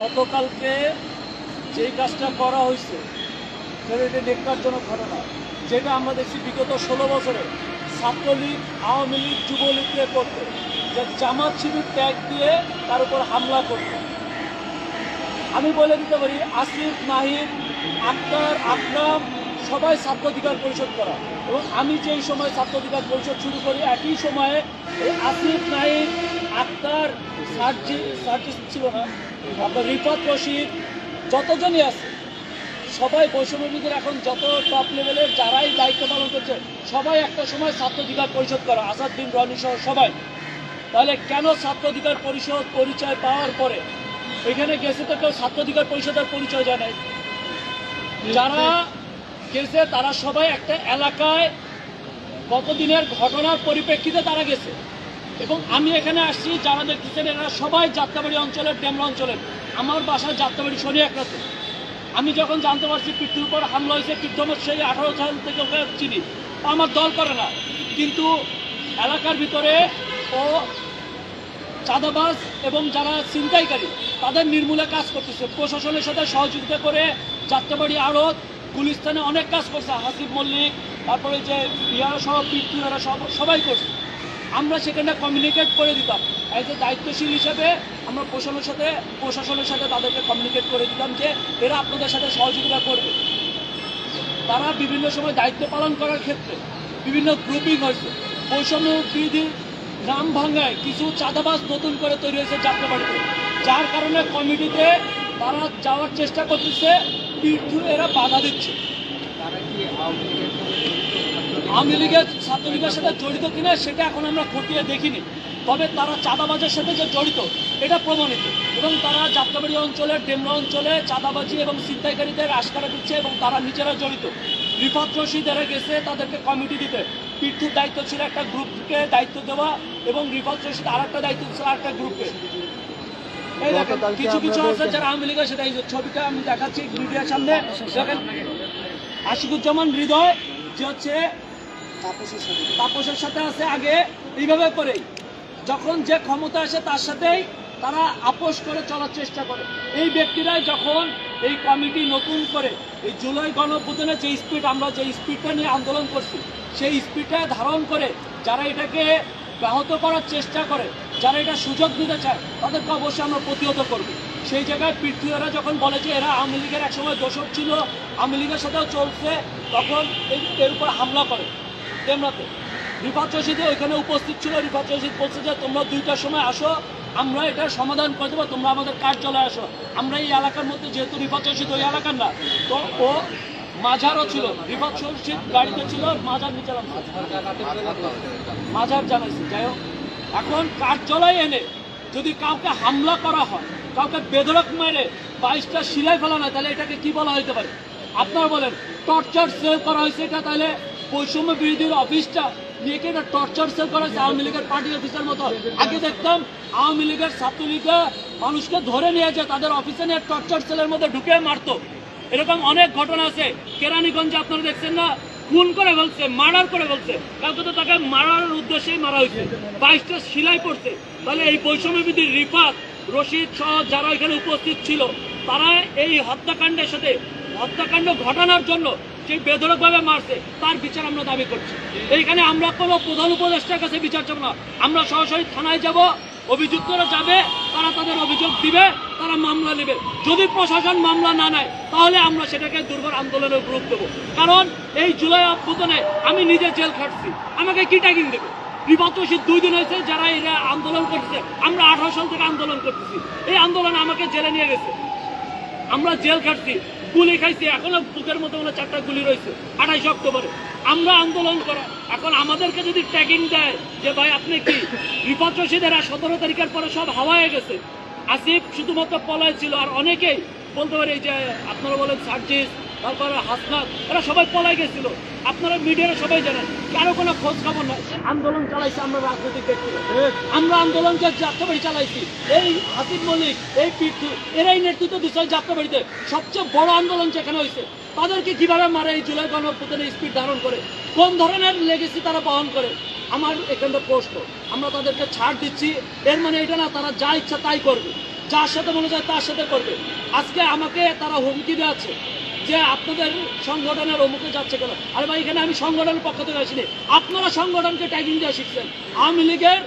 গতকালকে যেই কাজটা করা হয়েছে, সেটা এটা নেককারজনক ঘটনা। যেটা আমরা দেখছি বিগত ষোলো বছরে ছাত্রলীগ, আওয়ামী লীগ যুবলীগকে করতে যে জামাত শিবির ত্যাগ দিয়ে তার উপর হামলা করতে। আমি বলে দিতে পারি, আসিফ, নাহিদ, আক্তার, আকরাম, সবাই ছাত্র অধিকার পরিষদ করা। এবং আমি যেই সময় ছাত্র অধিকার পরিষদ শুরু করি, একই সময়ে আসিফ, নাহিদ আক্তার সার্জি সার্জি ছিল না। আপনার রিফাত রশিদ, যতজনই আছে, সবাই বৈষম্যবিদের এখন যত টপ লেভেলের যারাই দায়িত্ব পালন করছে, সবাই একটা সময় ছাত্র অধিকার পরিষদ করা আসাদুদ্দিন রনি সহ সবাই। তাহলে কেন ছাত্র অধিকার পরিষদ পরিচয় পাওয়ার পরে এখানে গেছে তো কেউ ছাত্র অধিকার পরিষদের পরিচয় জানায় যারা গেছে, তারা সবাই একটা এলাকায় কতদিনের ঘটনার পরিপ্রেক্ষিতে তারা গেছে। এবং আমি এখানে আসছি যারা দেখতেছেন এরা সবাই যাত্রাবাড়ি অঞ্চলের, ডেমরা অঞ্চলের। আমার বাসা যাত্রাবাড়ি শনি একরাতে আমি যখন জানতে পারছি পৃথ্বীর উপর হামলা হয়েছে পৃথ্বমত সেই আঠারো সাল থেকে ওকে চিনি। আমার দল করে না। কিন্তু এলাকার ভিতরে ও চাঁদাবাজ এবং যারা ছিনতাইকারী, তাদের নির্মূলে কাজ করতেছে। প্রশাসনের সাথে সহযোগিতা করে যাত্রাবাড়ি আড়ত, গুলিস্তানে অনেক কাজ করছে। হাসিব মল্লিক, তারপরে যে ইয়ারা সহ সব সবাই করছে। আমরা সেখানে কমিউনিকেট করে দিতাম। অ্যাজ এ দায়িত্বশীল হিসেবে আমরা প্রশাসনের সাথে প্রশাসনের সাথে তাদেরকে কমিউনিকেট করে দিতাম যে এরা আপনাদের সাথে সহযোগিতা করবে। তারা বিভিন্ন সময় দায়িত্ব পালন করার ক্ষেত্রে বিভিন্ন গ্রুপিং হয়েছে। বৈষম্য বিধি গ্রাম ভাঙ্গায় কিছু চাঁদাবাজ নতুন করে তৈরি হয়েছে যাত্রাবাড়িতে যার কারণে কমিটিতে তারা যাওয়ার চেষ্টা করতেছে পীঠু এরা বাধা দিচ্ছে। আওয়ামী লীগের ছাত্রলীগের সাথে জড়িত কিনা সেটা এখন আমরা খতিয়ে দেখিনি। তবে তারা চাঁদাবাজের সাথে যে জড়িত এটা প্রমাণিত। এবং তারা যাত্রাবাড়ি অঞ্চলে ডেমরা অঞ্চলে চাঁদাবাজি এবং ছিনতাইকারীদের আশকারা দিচ্ছে এবং তারা নিজেরা জড়িত। রিফাত রশিদ এরা গেছে তাদেরকে কমিটি দিতে। পীঠুর দায়িত্ব ছিল একটা গ্রুপকে দায়িত্ব দেওয়া এবং রিফাত রশিদ আর একটা দায়িত্ব ছিল আর একটা গ্রুপকে। এই দেখেন কিছু কিছু আছে যারা আওয়ামী লীগের সেটা এই যে ছবিটা আমি দেখাচ্ছি মিডিয়ার সামনে। দেখেন আশিকুজ্জামান হৃদয় যে হচ্ছে তাপসের সাথে আছে আগে, এইভাবে করেই। যখন যে ক্ষমতা আসে তার সাথেই তারা আপোষ করে চলার চেষ্টা করে। এই ব্যক্তিরাই যখন এই কমিটি নতুন করে, এই জুলাই গণঅভ্যুত্থানের যে স্পিড আমরা যে স্পিডটা নিয়ে আন্দোলন করছি, সেই স্পিডটা ধারণ করে যারা এটাকে ব্যাহত করার চেষ্টা করে, যারা এটা সুযোগ দিতে চায়, তাদেরকে অবশ্যই আমরা প্রতিহত করব। সেই জায়গায় পৃথ্বীরা যখন বলে যে এরা আওয়ামী লীগের একসময় দোষক ছিল, আওয়ামী লীগের সাথেও চলছে, তখন এর উপর হামলা করে। তেমরাতে রিফাত রশিদে ওইখানে উপস্থিত ছিল। রিফাত রশিদ বলছে যে, তোমরা দুইটার সময় আসো, আমরা এটা সমাধান করে দেবো, তোমরা আমাদের কার্যালয়ে আসো। আমরা এই এলাকার মধ্যে যেহেতু রিফাত রশিদ ওই এলাকার না, তো ও মাঝারও ছিল। রিফাত রশিদ গাড়িতে ছিল, মাঝার নিচে। মাঝার জানাইছি। যাই হোক, এখন কার্যালয়ে এনে যদি কাউকে হামলা করা হয়, কাউকে বেদরক মেরে বাইশটা সিলাই ফেলানো হয়, তাহলে এটাকে কি বলা হতে পারে? আপনারা বলেন, টর্চার সেভ করা হয়েছে এটা, তাহলে বৈষম্য বিরোধীর অফিসটা নিয়ে এটা টর্চার সেল করা আওয়ামী লীগের পার্টি অফিসের মতো? আগে দেখতাম আওয়ামী লীগের ছাত্রলীগরা মানুষকে ধরে নিয়ে যে তাদের অফিসে নিয়ে টর্চার সেলের মধ্যে ঢুকে মারতো। এরকম অনেক ঘটনা আছে। কেরানীগঞ্জে আপনারা দেখছেন না? খুন করে বলছে মার্ডার করে বলছে কাউকে তো তাকে মারার উদ্দেশ্যেই মারা হয়েছে। বাইশটা সিলাই পড়ছে। তাহলে এই বৈষম্যবিধি রিফাত, রশিদ সহ যারা এখানে উপস্থিত ছিল, তারা এই হত্যাকাণ্ডের সাথে, হত্যাকাণ্ড ঘটানোর জন্য যে বেধরকভাবে মারছে, তার বিচার আমরা দাবি করছি। এইখানে আমরা কোনো প্রধান উপদেষ্টার কাছে বিচার চাবো না। আমরা সরাসরি থানায় যাব, অভিযুক্তরা যাবে, তারা তাদের অভিযোগ দিবে, তারা মামলা নেবে। যদি প্রশাসন মামলা না নেয়, তাহলে আমরা সেটাকে দুর্বল আন্দোলনের গ্রুপ দেবো কারণ এই জুলাই অভ্যুত্থানে আমি নিজে জেল খাটছি। আমাকে কি ট্যাগিং দেবে? রশিদ দুই দিন হয়েছে যারা এরা আন্দোলন করতেছে, আমরা আঠারো সাল থেকে আন্দোলন করতেছি। এই আন্দোলনে আমাকে জেলে নিয়ে গেছে। আমরা জেল খাটছি। গুলি খাইছে, এখনও বুকের মতো মনে চারটা গুলি রয়েছে, আঠাইশ অক্টোবরে। আমরা আন্দোলন করা, এখন আমাদেরকে যদি ট্যাগিং দেয় যে ভাই আপনি কি, বিপদ রশিদেরা সতেরো তারিখের পরে সব হাওয়ায় গেছে। আসিফ শুধুমাত্র পলায় ছিল, আর অনেকেই বলতে পারি যে আপনারা বলেন সার্জিস তারপরে হাসনাত এরা সবাই পলাই গেছিল। আপনারা মিডিয়ারা সবাই জানেন কারও কোনো খোঁজ খবর নাই। আন্দোলন চালাইছে আমরা রাজনৈতিক ব্যক্তি আমরা আন্দোলনকে যাত্রাবাড়ি চালাইছি। এই হাসিব মল্লিক এই পিঠু এরাই নেতৃত্ব দিচ্ছে যাত্রাবাড়িতে সবচেয়ে বড় আন্দোলন যেখানে হয়েছে তাদেরকে কীভাবে মারে এই জুলাই গণপ্রদানের স্পিড ধারণ করে? কোন ধরনের লেগেছি তারা বহন করে? আমার এখানটা প্রশ্ন আমরা তাদেরকে ছাড় দিচ্ছি। এর মানে এটা না তারা যা ইচ্ছা তাই করবে। যার সাথে মনে যায় তার সাথে করবে। আজকে আমাকে তারা হুমকি দেওয়াচ্ছে যে আপনাদের সংগঠনের অমুকে যাচ্ছে কেন? আরে ভাই, এখানে আমি সংগঠনের পক্ষ থেকে আসিনি। আপনারা সংগঠনকে ট্যাগিং দেওয়া শিখছেন। আওয়ামী লীগের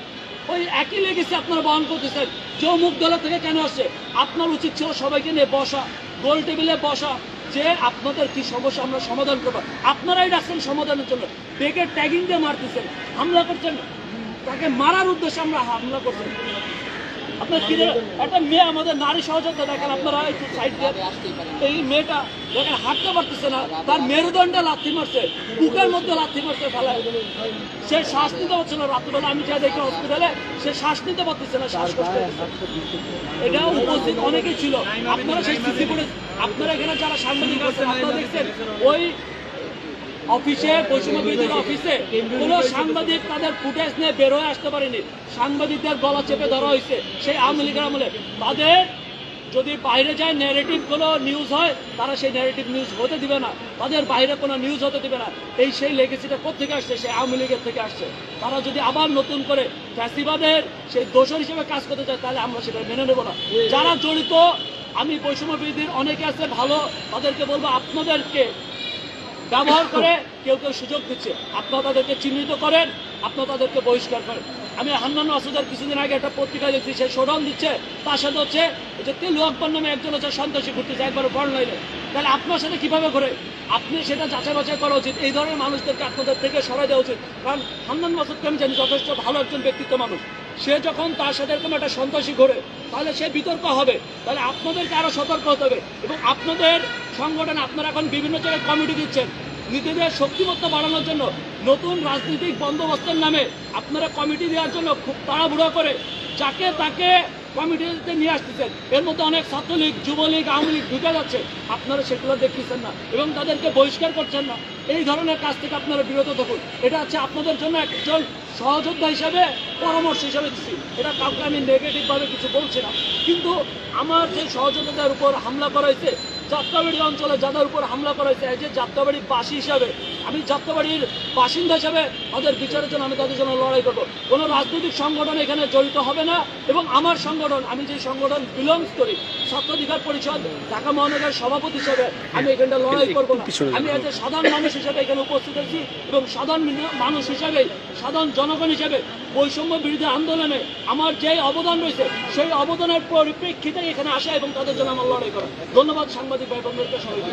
ওই একই লেগেছে আপনারা বহন করতেছেন। যে অমুক দলের থেকে কেন আসছে? আপনার উচিত ছিল সবাইকে নিয়ে বসা, গোল টেবিলে বসা, যে আপনাদের কি সমস্যা, আমরা সমাধান করব। আপনারাই ডাকছেন সমাধানের জন্য। বেগের ট্যাগিং দিয়ে মারতেছেন, হামলা করছেন। তাকে মারার উদ্দেশ্যে আমরা হামলা করছেন আপনার কি? একটা মেয়ে আমাদের নারী সহযোগিতা দেখেন, আপনারা একটু সাইড দিয়ে এই মেয়েটা দেখেন, হাঁটতে পারতেছে না, তার মেরুদণ্ডে লাথি মারছে, বুকের মধ্যে লাথি মারছে ফেলায় সে শ্বাস নিতে পারছে না রাত্রিবেলা, আমি যা দেখি হসপিটালে সে শ্বাস নিতে পারতেছে না শ্বাসকষ্ট হচ্ছে। এটা উপস্থিত অনেকেই ছিল আপনারা সেই সিসি ফুটেজ আপনারা এখানে যারা সাংবাদিক আছেন, আপনারা দেখছেন, ওই অফিসে, বৈষম্য বিরোধীর অফিসে কোনো সাংবাদিক তাদের ফুটেজ নিয়ে বের হয়ে আসতে পারেনি। সাংবাদিকদের গলা চেপে ধরা হয়েছে সেই আওয়ামী লীগের আমলে। তাদের যদি বাইরে যায় নেগেটিভ কোনো নিউজ হয়, তারা সেই নেগেটিভ নিউজ হতে দিবে না। তাদের বাইরে কোনো নিউজ হতে দিবে না। এই সেই লেগেসিটা কোথেকে আসছে? সেই আওয়ামী লীগের থেকে আসছে। তারা যদি আবার নতুন করে ফ্যাসিবাদের সেই দোষর হিসেবে কাজ করতে চায়, তাহলে আমরা সেটা মেনে নেব না। যারা জড়িত, আমি বৈষম্য বিরোধীর অনেকে আছে, ভালো, তাদেরকে বলব আপনাদেরকে ব্যবহার করে কেউ কেউ সুযোগ দিচ্ছে। আপনারা তাদেরকে চিহ্নিত করেন, আপনারা তাদেরকে বহিষ্কার করেন। আমি হান্নান মাসুদের কিছুদিন আগে একটা পত্রিকা দেখছি, সে শোডাউন দিচ্ছে। তার সাথে হচ্ছে যে তিলু আকবর নামে একজন হচ্ছে সন্ত্রাসী ঘুরতেছে একবার বড় লাইনে। তাহলে আপনার সাথে কীভাবে করে আপনি সেটা যাচাই বাছাই করা উচিত। এই ধরনের মানুষদেরকে আপনাদের থেকে সরাই দেওয়া উচিত। কারণ হান্নান মাসুদকে আমি জানি যথেষ্ট ভালো একজন ব্যক্তিত্ব মানুষ। সে যখন তার সাথে এরকম একটা সন্ত্রাসী ঘোরে, তাহলে সে বিতর্ক হবে। তাহলে আপনাদেরকে আরও সতর্ক হতে হবে এবং আপনাদের সংগঠন আপনারা এখন বিভিন্ন জায়গায় কমিটি দিচ্ছেন। নিজেদের শক্তিমত্তা বাড়ানোর জন্য নতুন রাজনৈতিক বন্দোবস্তের নামে আপনারা কমিটি দেওয়ার জন্য খুব তাড়াহুড়ো করে যাকে তাকে কমিটিতে নিয়ে আসতেছেন। এর মধ্যে অনেক ছাত্রলীগ, যুবলীগ, আওয়ামী লীগ ঢুকে যাচ্ছে। আপনারা সেগুলো দেখতেছেন না এবং তাদেরকে বহিষ্কার করছেন না। এই ধরনের কাজ থেকে আপনারা বিরত থাকুন। এটা হচ্ছে আপনাদের জন্য একজন সহযোদ্ধা হিসাবে, পরামর্শ হিসাবে দিচ্ছি এটা কাউকে আমি নেগেটিভভাবে কিছু বলছি না। কিন্তু আমার যে সহযোগিতার উপর হামলা করা হয়েছে যাত্রাবাড়ি অঞ্চলে যাদের উপর হামলা করা হয়েছে এই যে যাত্রাবাড়ির বাসী হিসাবে আমি যাত্রাবাড়ির বাসিন্দা হিসাবে তাদের বিচারের জন্য আমি তাদের জন্য লড়াই করব। কোনো রাজনৈতিক সংগঠন এখানে জড়িত হবে না এবং আমার সংগঠন আমি যে সংগঠন বিলংস করি ছাত্রাধিকার পরিষদ ঢাকা মহানগরের সভাপতি হিসেবে আমি এখানটা লড়াই করব না। আমি এজ এ সাধারণ মানুষ হিসেবে এখানে উপস্থিত আছি এবং সাধারণ মানুষ হিসেবে সাধারণ জনগণ হিসেবে বৈষম্য বিরোধী আন্দোলনে আমার যে অবদান রয়েছে, সেই অবদানের পরিপ্রেক্ষিতে এখানে আসা এবং তাদের জন্য আমার লড়াই করা। ধন্যবাদ সাংবাদিক ভাই বোনদেরকে সবাইকে।